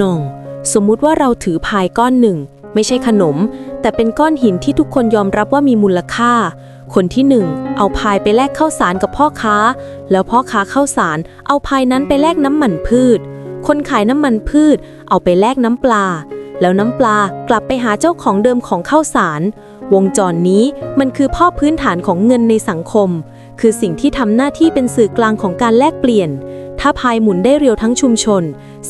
นงสมมุติว่าเราถือพายก้อนหนึ่ง ไม่ใช่ขนม แต่เป็นก้อนหินที่ทุกคนยอมรับว่ามีมูลค่า คนที่หนึ่งเอาพายไปแลกข้าวสารกับพ่อค้า แล้วพ่อค้าข้าวสารเอาพายนั้นไปแลกน้ำมันพืช คนขายน้ำมันพืช เอาไปแลกน้ำปลา แล้วน้ำปลากลับไปหาเจ้าของเดิมของข้าวสาร วงจรนี้มันคือพ่อพื้นฐานของเงินในสังคม คือสิ่งที่ทำหน้าที่เป็นสื่อกลางของการแลกเปลี่ยน ถ้าพายหมุนได้เร็วทั้งชุมชน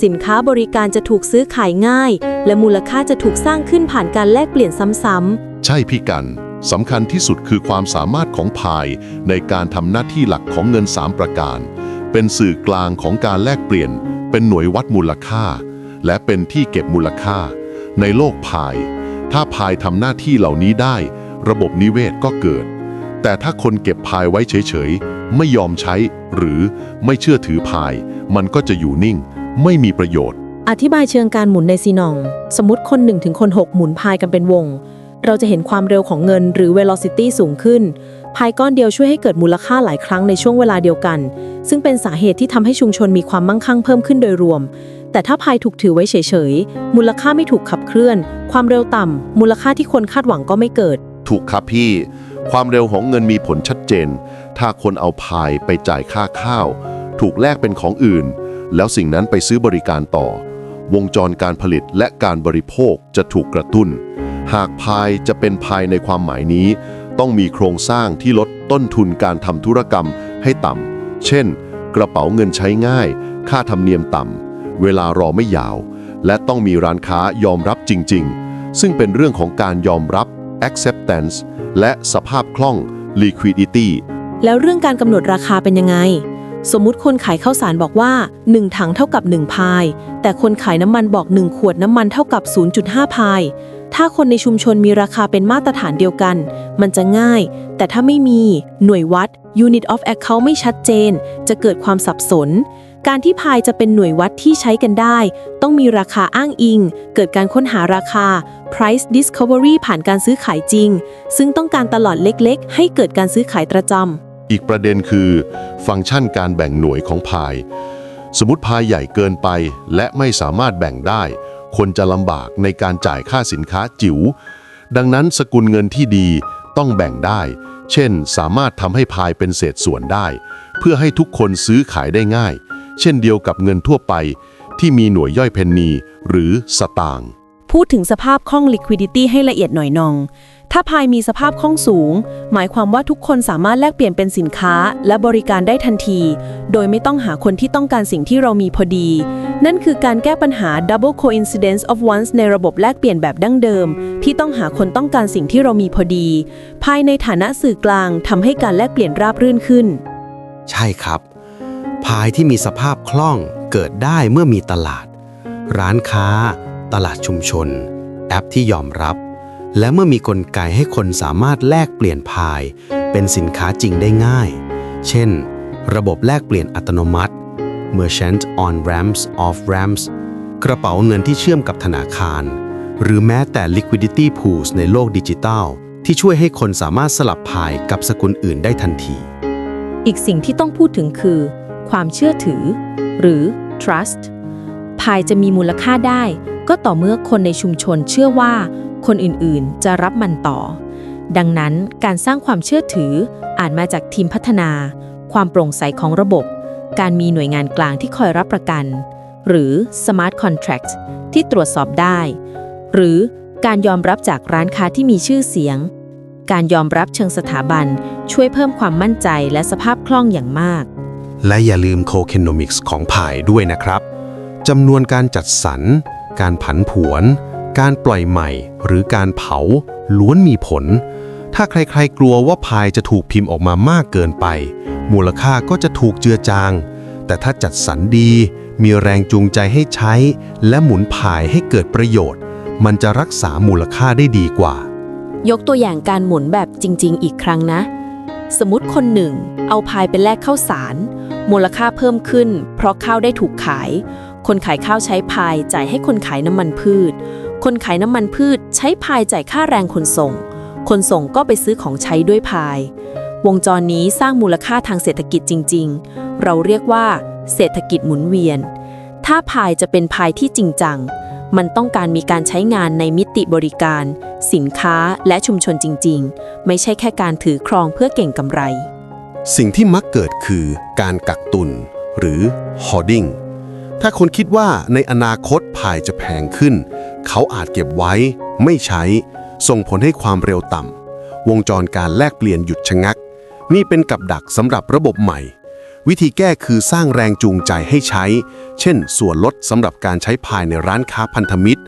สินค้าบริการจะถูกซื้อขายง่าย และมูลค่าจะถูกสร้างขึ้นผ่านการแลกเปลี่ยนซ้ำๆ ใช่พี่กัน สำคัญที่สุดคือความสามารถของพายในการทำหน้าที่หลักของเงิน 3 ประการ เป็นสื่อกลางของการแลกเปลี่ยน เป็นหน่วยวัดมูลค่า และเป็นที่เก็บมูลค่า ในโลกพาย ถ้าพายทำหน้าที่เหล่านี้ได้ ระบบนิเวศก็เกิด แต่ถ้าคนเก็บพายไว้เฉยๆ ไม่ยอมใช้ หรือไม่เชื่อถือพาย มันก็จะอยู่นิ่ง ไม่มีประโยชน์ๆอธิบายเชิงการหมุนในซีนอง สมมติคน1ถึงคน6 หมุนพายกันเป็นวง เราจะเห็นความเร็วของเงินหรือ velocity สูงขึ้น พายก้อนเดียวช่วยให้เกิดมูลค่าหลายครั้งในช่วงเวลาเดียวกัน ซึ่งเป็นสาเหตุที่ทำให้ชุมชนมีความมั่งคั่งเพิ่มขึ้นโดยรวม แต่ถ้าพายถูกถือไว้เฉยๆ มูลค่าไม่ถูกขับเคลื่อน ความเร็วต่ำมูลค่าที่คนคาดหวังก็ไม่เกิด ถูกครับพี่ ความเร็วของเงินมีผลชัดเจน ถ้าคนเอาพายไปจ่ายค่าข้าว ถูกแลกเป็นของอื่น แล้วสิ่งนั้นไปซื้อบริการต่อ วงจรการผลิตและการบริโภคจะถูกกระตุ้น หากพายจะเป็นพายในความหมายนี้ ต้องมีโครงสร้างที่ลดต้นทุนการทำธุรกรรมให้ต่ำ เช่น กระเป๋าเงินใช้ง่าย ค่าธรรมเนียมต่ำ เวลารอไม่ยาว และต้องมีร้านค้ายอมรับจริง ๆ ซึ่งเป็นเรื่องของการยอมรับ acceptance และสภาพคล่อง liquidity แล้วเรื่องการกำหนดราคาเป็นยังไง สมมุติคนขายข้าวสารบอกว่า 1 ถังเท่ากับ 1 พาย แต่คนขายน้ำมันบอก 1 ขวดน้ำมันเท่ากับ 0.5 พาย ถ้าคนในชุมชนมีราคาเป็นมาตรฐานเดียวกัน มันจะง่าย แต่ถ้าไม่มีหน่วยวัด unit of account ไม่ชัดเจน จะเกิดความสับสน การที่พายจะเป็นหน่วยวัดที่ใช้กันได้ ต้องมีราคาอ้างอิง เกิดการค้นหาราคา price discovery ผ่านการซื้อขายจริง ซึ่งต้องการตลอดเล็กๆ ให้เกิดการซื้อขายประจำอีกประเด็นคือ ฟังก์ชันการแบ่งหน่วยของพาย สมมติพายใหญ่เกินไปและไม่สามารถแบ่งได้ คนจะลำบากในการจ่ายค่าสินค้าจิ๋ว ดังนั้นสกุลเงินที่ดีต้องแบ่งได้ เช่น สามารถทำให้พายเป็นเศษส่วนได้ เพื่อให้ทุกคนซื้อขายได้ง่าย เช่นเดียวกับเงินทั่วไปที่มีหน่วยย่อยเพนนีหรือสตางค์ พูดถึงสภาพคล่อง liquidity ให้ละเอียดหน่อยนอง ถ้าพายมีสภาพคล่องสูง หมายความว่าทุกคนสามารถแลกเปลี่ยนเป็นสินค้าและบริการได้ทันที โดยไม่ต้องหาคนที่ต้องการสิ่งที่เรามีพอดี นั่นคือการแก้ปัญหา double coincidence of ones ในระบบแลกเปลี่ยนแบบดั้งเดิม ที่ต้องหาคนต้องการสิ่งที่เรามีพอดี ภายในฐานะสื่อกลางทำให้การแลกเปลี่ยนราบรื่นขึ้น ใช่ครับ พายที่มีสภาพคล่องเกิดได้เมื่อมีตลาด ร้านค้า ตลาดชุมชน แอปที่ยอมรับ และเมื่อมีกลไกให้คนสามารถแลกเปลี่ยนพาย เป็นสินค้าจริงได้ง่าย เช่น ระบบแลกเปลี่ยนอัตโนมัติ Merchant on Ramps off Ramps กระเป๋าเงินที่เชื่อมกับธนาคาร หรือแม้แต่ liquidity pools ในโลกดิจิทัล ที่ช่วยให้คนสามารถสลับพายกับสกุลอื่นได้ทันที อีกสิ่งที่ต้องพูดถึงคือ ความเชื่อถือ หรือ trust พายจะมีมูลค่าได้ ก็ต่อเมื่อคนในชุมชนเชื่อว่า คนอื่นๆ จะรับมันต่อ ดังนั้นการสร้างความเชื่อถืออาจมาจากทีมพัฒนา ความโปร่งใสของระบบ การมีหน่วยงานกลางที่คอยรับประกัน หรือ smart contract ที่ตรวจสอบได้ หรือการยอมรับจากร้านค้าที่มีชื่อเสียง การยอมรับเชิงสถาบันช่วยเพิ่มความมั่นใจและสภาพคล่องอย่างมาก และอย่าลืมโคเคนโนมิกส์ของพายด้วยนะครับจำนวนการจัดสรร การผันผวน การปล่อยใหม่หรือการเผาล้วนมีผล ถ้าใครๆกลัวว่าพายจะถูกพิมพ์ออกมามากเกินไป มูลค่าก็จะถูกเจือจาง แต่ถ้าจัดสรรดี มีแรงจูงใจให้ใช้ และหมุนพายให้เกิดประโยชน์ มันจะรักษามูลค่าได้ดีกว่า ยกตัวอย่างการหมุนแบบจริง ๆ อีกครั้งนะ สมมติคนหนึ่ง เอาพายไปแลกข้าวสาร มูลค่าเพิ่มขึ้น เพราะข้าวได้ถูกขาย คนขายข้าวใช้พายจ่ายให้คนขายน้ำมันพืช คนขายน้ำมันพืชใช้พายจ่ายค่าแรงขนส่ง คนส่งก็ไปซื้อของใช้ด้วยพาย วงจรนี้สร้างมูลค่าทางเศรษฐกิจจริง ๆ เราเรียกว่า เศรษฐกิจหมุนเวียน ถ้าพายจะเป็นพายที่จริงจัง มันต้องการมีการใช้งานในมิติบริการ สินค้าและชุมชนจริง ๆ ไม่ใช่แค่การถือครองเพื่อเก่งกำไร สิ่งที่มักเกิดคือการกักตุนหรือ hoarding ถ้าคนคิดว่าในอนาคตพายจะแพงขึ้น เขาอาจเก็บไว้ไม่ใช้ ส่งผลให้ความเร็วต่ำวงจรการแลกเปลี่ยนหยุดชะงัก นี่เป็นกับดักสำหรับระบบใหม่ วิธีแก้คือสร้างแรงจูงใจให้ใช้ เช่น ส่วนลดสำหรับการใช้พายในร้านค้าพันธมิตร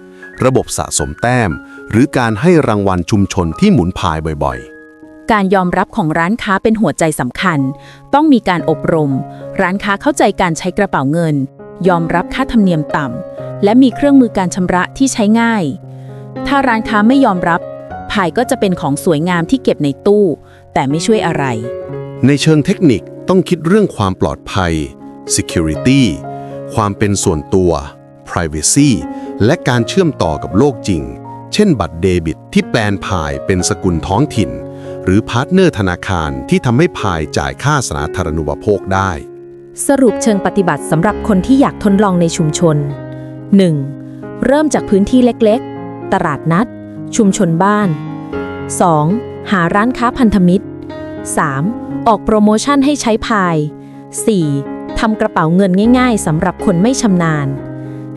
ระบบสะสมแต้ม หรือการให้รางวัลชุมชนที่หมุนพายบ่อยๆการยอมรับของร้านค้าเป็นหัวใจสำคัญ ต้องมีการอบรม ร้านค้าเข้าใจการใช้กระเป๋าเงิน ยอมรับค่าธรรมเนียมต่ำ และมีเครื่องมือการชำระที่ใช้ง่าย ถ้าร้านค้าไม่ยอมรับพายก็จะเป็นของสวยงามที่เก็บในตู้ แต่ไม่ช่วยอะไร ในเชิงเทคนิคต้องคิดเรื่องความปลอดภัย security ความเป็นส่วนตัว privacy และการเชื่อมต่อกับโลกจริง เช่นบัตรเดบิตที่แปลนพายเป็นสกุลท้องถิ่น หรือพาร์ทเนอร์ธนาคารที่ทำให้พายจ่ายค่าสาธารณูปโภคได้ สรุปเชิงปฏิบัติสำหรับคนที่อยากทดลองในชุมชน 1. เริ่มจากพื้นที่เล็กๆ ตลาดนัด ชุมชนบ้าน 2. หาร้านค้าพันธมิตร 3. ออกโปรโมชั่นให้ใช้พาย 4. ทำกระเป๋าเงินง่ายๆสำหรับคนไม่ชำนาญ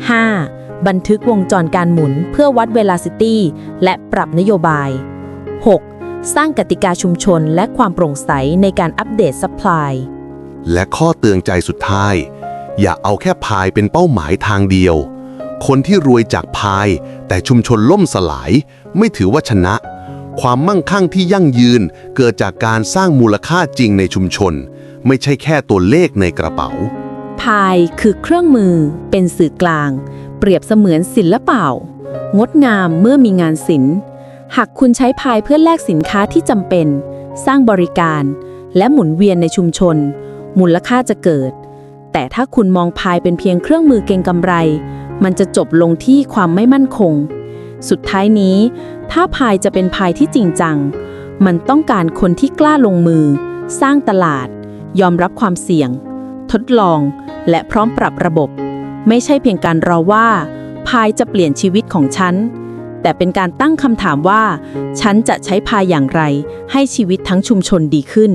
5. บันทึกวงจรการหมุนเพื่อวัดเวลาซิตี้และปรับนโยบาย 6. สร้างกติกาชุมชนและความโปร่งใสในการอัปเดตซัพพลาย และข้อเตือนใจสุดท้าย อย่าเอาแค่พายเป็นเป้าหมายทางเดียว คนที่รวยจากพายแต่ชุมชนล่มสลาย ไม่ถือว่าชนะ ความมั่งคั่งที่ยั่งยืนเกิดจากการสร้างมูลค่าจริงในชุมชน ไม่ใช่แค่ตัวเลขในกระเป๋า พายคือเครื่องมือ เป็นสื่อกลาง เปรียบเสมือนศิลปะงดงามเมื่อมีงานศิลป์หากคุณใช้พายเพื่อแลกสินค้าที่จำเป็น สร้างบริการ และหมุนเวียนในชุมชน มูลค่าจะเกิด แต่ถ้าคุณมองพายเป็นเพียงเครื่องมือเก็งกำไร มันจะจบลงที่ความไม่มั่นคง สุดท้ายนี้ ถ้าพายจะเป็นพายที่จริงจัง มันต้องการคนที่กล้าลงมือ สร้างตลาด ยอมรับความเสี่ยง ทดลอง และพร้อมปรับระบบ ไม่ใช่เพียงการรอว่าพายจะเปลี่ยนชีวิตของฉันแต่เป็นการตั้งคำถามว่า ฉันจะใช้พายอย่างไร ให้ชีวิตทั้งชุมชนดีขึ้น